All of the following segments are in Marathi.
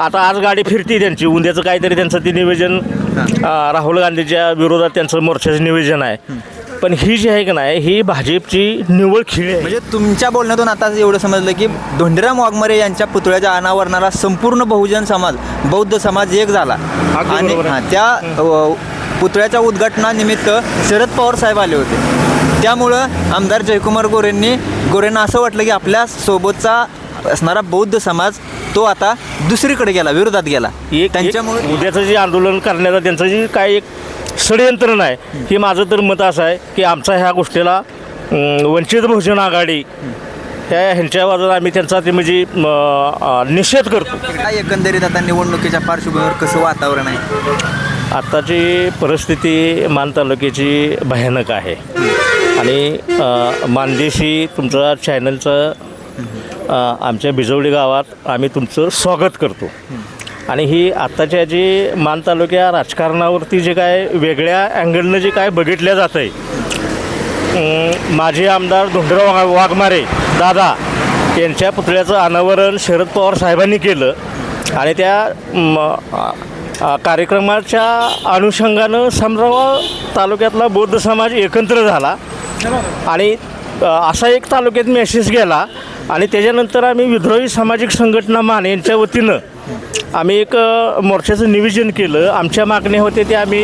आता आज गाडी फिरती त्यांची. उद्याचं काहीतरी त्यांचं ते निवेदन अं, राहुल गांधीच्या विरोधात त्यांचं मोर्चाचं निवेदन आहे. पण ही जी आहे की नाही ही भाजपची निवळ खिळी आहे. म्हणजे तुमच्या बोलण्यातून आता एवढं समजलं की धोंडीराम वाघमारे यांच्या पुतळ्याच्या अनावरणाला संपूर्ण बहुजन समाज बौद्ध समाज एक झाला. अगदी आणि बरोबर आहे. हां, त्या अ, पुतळ्याच्या उद्घाटनानिमित्त शरद पवार साहेब आले होते. त्यामुळं आमदार जयकुमार गोरेंनी गोरेंना असं वाटलं की आपल्या सोबतचा असणारा बौद्ध समाज तो आता दुसरीकडे गेला विरोधात गेला. एक त्यांच्यामुळे उद्याचं जे आंदोलन करण्याचं त्यांचं जे काय एक षडयंत्र नाही हे माझं तर मत असं आहे की आमचा ह्या गोष्टीला अं, वंचित बहुजन आघाडी ह्या ह्यांच्या बाजूला आम्ही त्यांचा ते म्हणजे म, अं, निषेध करतो. काय एकंदरीत आता निवडणुकीच्या पार्श्वभूमीवर कसं वातावरण आहे? आत्ताची परिस्थिती मान तालुक्याची भयानक आहे. आणि अ, मानदेशी तुमचं चॅनलचं आमच्या बिजवडी गावात आम्ही तुमचं स्वागत करतो. आणि ही आत्ताच्या जी मान तालुक्या राजकारणावरती जे काय वेगळ्या अँगलनं जे काय बघितलं जातं आहे माजी आमदार धुंडराव वाघमारे दादा यांच्या पुतळ्याचं अनावरण शरद पवार साहेबांनी केलं. आणि त्या म, कार्यक्रमाच्या अनुषंगानं समजावा तालुक्यातला बौद्ध समाज एकत्र झाला. आणि असा एक तालुक्यात मेसेज गेला आणि त्याच्यानंतर आम्ही विद्रोही सामाजिक संघटना मान यांच्या वतीनं आम्ही एक मोर्चाचं नियोजन केलं. आमच्या मागण्या होते ते आम्ही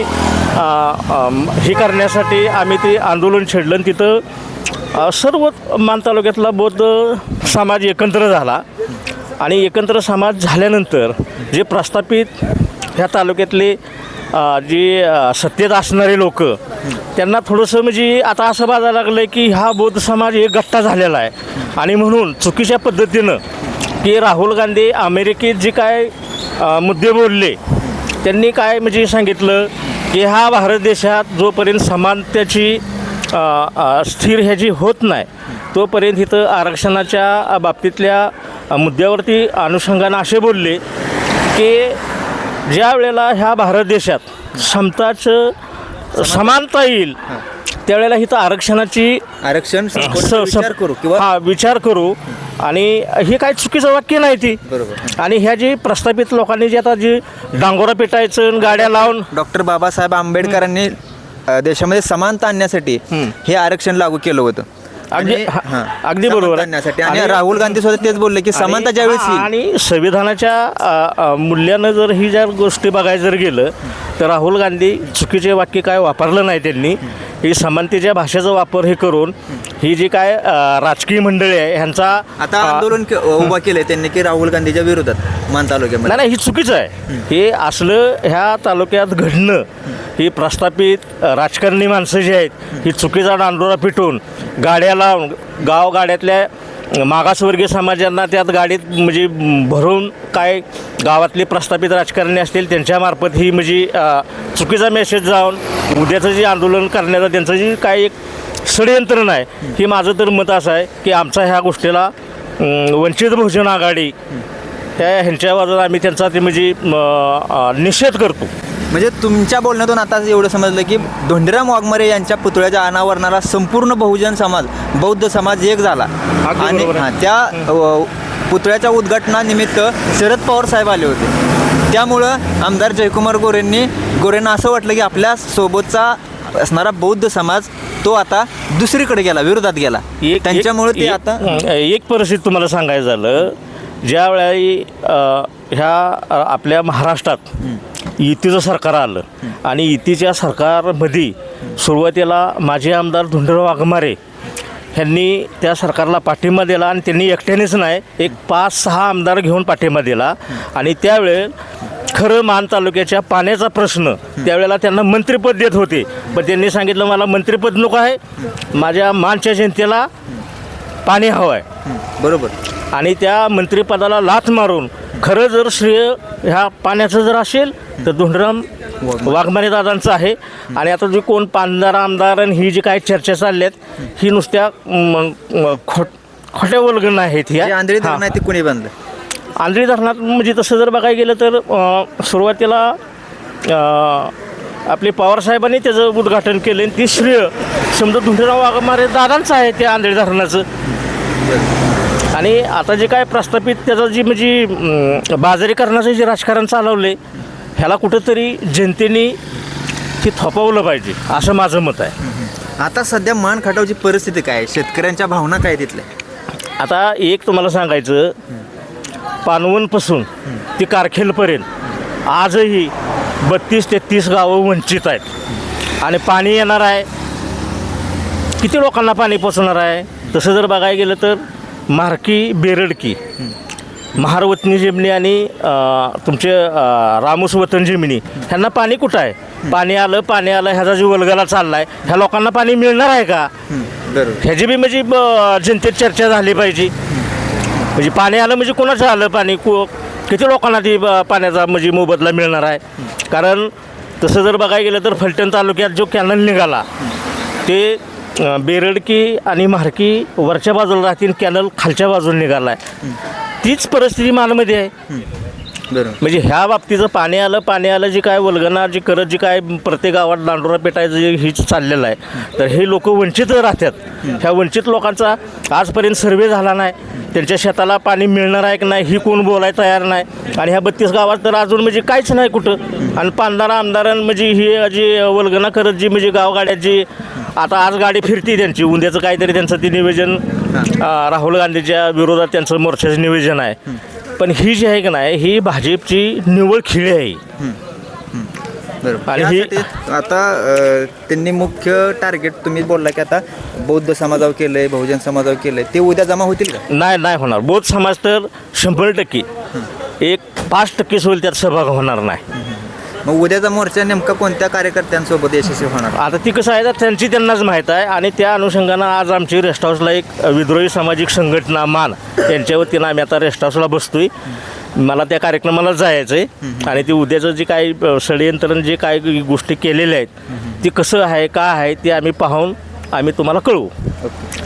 हे करण्यासाठी आम्ही ते आंदोलन छेडलं तिथं सर्व मान तालुक्यातला बौद्ध समाज एकत्र झाला. आणि एकत्र समाज झाल्यानंतर जे प्रस्थापित ह्या तालुक्यातले जे सत्तेत असणारे लोक त्यांना थोडंसं म्हणजे आता असं बघायला लागलं आहे की हा बौद्ध समाज एक गट्टा झालेला आहे. आणि म्हणून चुकीच्या पद्धतीनं की राहुल गांधी अमेरिकेत जे काय मुद्दे बोलले त्यांनी काय म्हणजे सांगितलं की हा भारत देशात जोपर्यंत समानतेची स्थिर ह्याची होत नाही तोपर्यंत इथं आरक्षणाच्या बाबतीतल्या मुद्द्यावरती अनुषंगानं असे बोलले की ज्या वेळेला ह्या भारत देशात समताचं समानता येईल त्यावेळेला इथं आरक्षणाची आरक्षण स- विचार स- करू किंवा हा विचार करू. आणि हे काय चुकीचं वाक्य नाही ती. बरोबर आणि ह्या जी प्रस्थापित लोकांनी जे आता जी डांगोरा पेटायचं आणि गाड्या लावून डॉक्टर बाबासाहेब आंबेडकरांनी अ, देशामध्ये समानता आणण्यासाठी हम्म. हे आरक्षण लागू केलं होतं. अगदी आणि- हा, हां. अगदी बरोबर समानता आहे. आणण्यासाठी आणि आणि- राहुल गांधी सुद्धा तेच बोलले की समानता आणि- ज्यावेळेस येईल आणि संविधानाच्या अ, अ, मूल्यानं जर ही जर गोष्टी बघायला जर गेलं तर राहुल गांधी चुकीचे वाक्य काय वापरलं नाही त्यांनी ही समानतेच्या भाषेचा वापर हे करून ही जी काय अ, राजकीय मंडळी आहे ह्यांचा आता अ, आंदोलन के- उभा केलंय त्यांनी की राहुल गांधीच्या विरोधात मान तालुक्यामध्ये. नाही नाही ही चुकीचं आहे. हे. असलं ह्या तालुक्यात घडणं ही. प्रस्थापित अ, राजकारणी माणसं जी आहेत ही. चुकीचा डांडोरा पिटून गाड्या लावून गाव गाड्यातल्या मागासवर्गीय समाजांना त्यात गाडीत म्हणजे भरून काय गावातले प्रस्थापित राजकारणी असतील त्यांच्यामार्फत ही म्हणजे चुकीचा मेसेज जाऊन उद्याचं जे आंदोलन करण्याचं त्यांचं जे काय एक षडयंत्र नाही हे माझं तर मत असं आहे की आमचा ह्या गोष्टीला वंचित बहुजन आघाडी त्या ह्यांच्या बाजूला आम्ही त्यांचा ते म्हणजे निषेध करतो. म्हणजे तुमच्या बोलण्यातून आता एवढं समजलं की धोंडीराम वाघमारे यांच्या पुतळ्याच्या अनावरणाला संपूर्ण बहुजन समाज बौद्ध समाज एक झाला. आणि. हां, त्या पुतळ्याच्या उद्घाटनानिमित्त शरद पवार साहेब आले होते. त्यामुळं आमदार जयकुमार गोरेंनी गोरेंना असं वाटलं की आपल्या सोबतचा असणारा बौद्ध समाज तो आता दुसरीकडे गेला विरोधात गेला. त्यांच्यामुळे ते आता एक परिस्थिती तुम्हाला सांगायचं झालं. ज्यावेळी ह्या आपल्या महाराष्ट्रात युतीचं सरकार आलं आणि युतीच्या सरकारमध्ये सुरुवातीला माजी आमदार धुंडराव वाघमारे ह्यांनी त्या सरकारला पाठिंबा दिला आणि त्यांनी एकट्यानेच नाही एक पाच सहा आमदार घेऊन पाठिंबा दिला. आणि त्यावेळे खरं मान तालुक्याच्या पाण्याचा प्रश्न त्यावेळेला त्यांना मंत्रिपद देत होते. पण त्यांनी सांगितलं मला मंत्रिपद नको आहे. माझ्या मानच्या जनतेला पाणी हवं आहे बरोबर. आणि त्या मंत्रिपदाला लाथ मारून खरं जर श्रेय ह्या पाण्याचं जर असेल तर धोंडराम वाघमारे. दादांचं आहे. आणि आता जे कोण पांदार आमदार आणि ही जी काही चर्चा चालल्यात ही नुसत्या म, म, खोट खोट्या वल्गण आहेत ह्या. आंधळी. धरण आहे ते कोणी बांधलं? आंध्री धरणात म्हणजे तसं जर बघायला गेलं तर अ, सुरुवातीला अ, आपले पवारसाहेबांनी त्याचं उद्घाटन केलं आणि ती श्रेय समजा धुंडराव वाघमारे दादांचं आहे त्या आंधळी धरणाचं. आणि आता जे काय प्रस्थापित त्याचं जी म्हणजे बाजारीकरणाचं जे राजकारण चालवले ह्याला कुठंतरी जनतेने ते थोपवलं पाहिजे असं माझं मत आहे. आता सध्या मान खटावची परिस्थिती काय आहे? शेतकऱ्यांच्या भावना काय तिथल्या? आता एक तुम्हाला सांगायचं पानवनपासून ते कारखेलपर्यंत आजही बत्तीस तेहतीस गावं वंचित आहेत. आणि पाणी येणार आहे किती लोकांना पाणी पोचणार आहे? तसं जर बघायला गेलं तर मार्की बेरडकी महारवतनी जिमनी आणि तुमचे रामूस वतन जिमनी ह्यांना पाणी कुठं आहे? पाणी आलं पाणी आलं ह्याचा जो वलगला चालला आहे ह्या लोकांना पाणी मिळणार आहे का? ह्याची बी म्हणजे जनतेत चर्चा झाली पाहिजे. म्हणजे पाणी आलं म्हणजे कोणाचं आलं पाणी? को किती लोकांना ती पाण्याचा म्हणजे मोबदला मिळणार आहे? कारण तसं जर बघायला गेलं तर फलटण तालुक्यात जो कॅनल निघाला ते बेरडकी आणि म्हारकी वरच्या बाजूला राहतील कॅनल खालच्या बाजूला निघाला आहे. तीच परिस्थिती मानमध्ये आहे. म्हणजे ह्या बाबतीचं पाणी आलं पाणी आलं जी काय वल्गना जी करत जी काय प्रत्येक गावात दांडोरा पेटायचं जे ही चाललेलं आहे. तर हे लोक वंचित राहतात. ह्या वंचित लोकांचा आजपर्यंत सर्वे झाला नाही. त्यांच्या शेताला पाणी मिळणार आहे की नाही ही कोण बोलायला तयार नाही. आणि ह्या बत्तीस गावात तर अजून म्हणजे काहीच नाही कुठं. आणि पांढरा आमदारां म्हणजे ही जी वल्गना करत जी म्हणजे गावगाड्यात जी आता आज गाडी फिरती त्यांची. उद्याचं काहीतरी त्यांचं ते निवेदन अं, राहुल गांधीच्या विरोधात त्यांचं मोर्चाचं निवेदन आहे. पण ही जी आहे की नाही ही भाजपची निवळ खिळी आहे. बरोबर. आणि ही- यासाठी आता अ, त्यांनी मुख्य टार्गेट तुम्ही बोलला की आता बौद्ध समाजावर केलंय बहुजन समाजावर केलंय ते उद्या जमा होतील का? नाही नाही होणार. बौद्ध समाज तर शंभर टक्के. एक पाच टक्के होईल त्यात सहभाग होणार नाही. मग उद्याचा मोर्चा नेमका कोणत्या कार्यकर्त्यांसोबत यशस्वी होणार? आता ती कसं आहे तर त्यांची त्यांनाच माहीत आहे आणि त्या अनुषंगानं आज आमची रेस्ट हाऊसला एक विद्रोही सामाजिक संघटना मान यांच्या वतीनं आम्ही आता रेस्ट हाऊसला बसतोय. मला त्या कार्यक्रमाला जायचं आहे आणि ते उद्याचं जे काही षडयंत्रण जे काय गोष्टी केलेल्या आहेत ती कसं आहे का आहे ते आम्ही पाहून आम्ही तुम्हाला कळवू.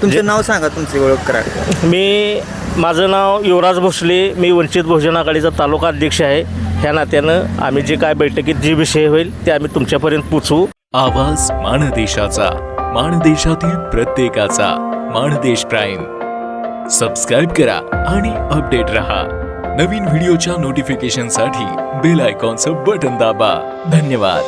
तुमचं नाव सांगा तुमची ओळख करा. मी माझं नाव युवराज भोसले मी वंचित बहुजन आघाडीचा तालुका अध्यक्ष आहे. ह्या नात्यानं आम्ही जे काय बैठकीत जे विषय होईल ते आम्ही तुमच्यापर्यंत पोचवू. आवाज माणदेशाचा माणदेशातील प्रत्येकाचा माणदेश प्राईम. सबस्क्राईब करा आणि अपडेट रहा. नवीन व्हिडिओच्या नोटिफिकेशनसाठी बेल आयकॉनचं बटन दाबा. धन्यवाद.